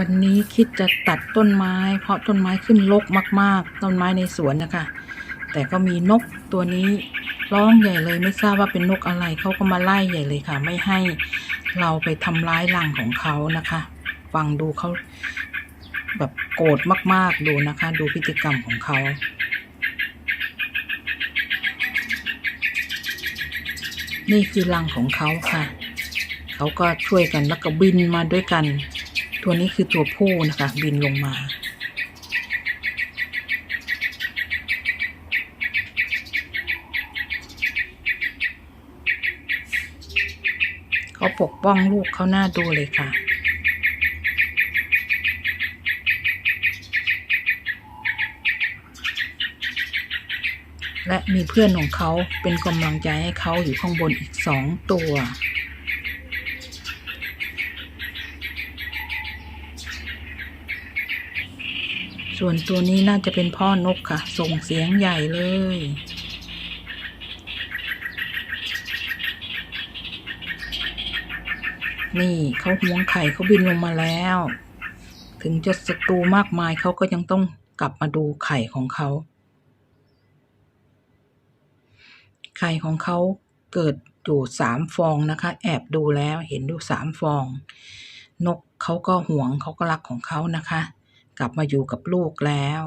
วันนี้คิดจะตัดต้นไม้ เพราะต้นไม้ขึ้นรกมาก ๆ ต้นไม้ในสวนนะคะ แต่ก็มีนกตัวนี้ร้องใหญ่เลยไม่ทราบว่าเป็นนกอะไรเขาก็มาไล่ใหญ่เลยค่ะ ไม่ให้เราไปทำร้ายรังของเขานะคะ ฟังดูเขาแบบโกรธมาก ๆ ดูนะคะ ดูพฤติกรรมของเขานี่คือรังของเขาค่ะ เขาก็ช่วยกันแล้วก็บินมาด้วยกัน ตัวนี้คือตัวผู้นะคะ บินลงมา เขาปกป้องลูกเขาหน้าดูเลยค่ะและมีเพื่อนของเขาเป็นกำลังใจให้เขาอยู่ข้างบนอีกสองตัว ส่วนตัวนี้น่าจะเป็นพ่อนกค่ะ ส่งเสียงใหญ่เลย นี่เขาหวงไข่เขาบินลงมาแล้ว ถึงจะศัตรูมากมายเขาก็ยังต้องกลับมาดูไข่ของเขา ไข่ของเขาเกิดอยู่สามฟองนะคะ แอบดูแล้วเห็นอยู่สามฟอง นกเขาก็หวงเขาก็รักของเขานะคะ กลับมาอยู่กับลูกแล้ว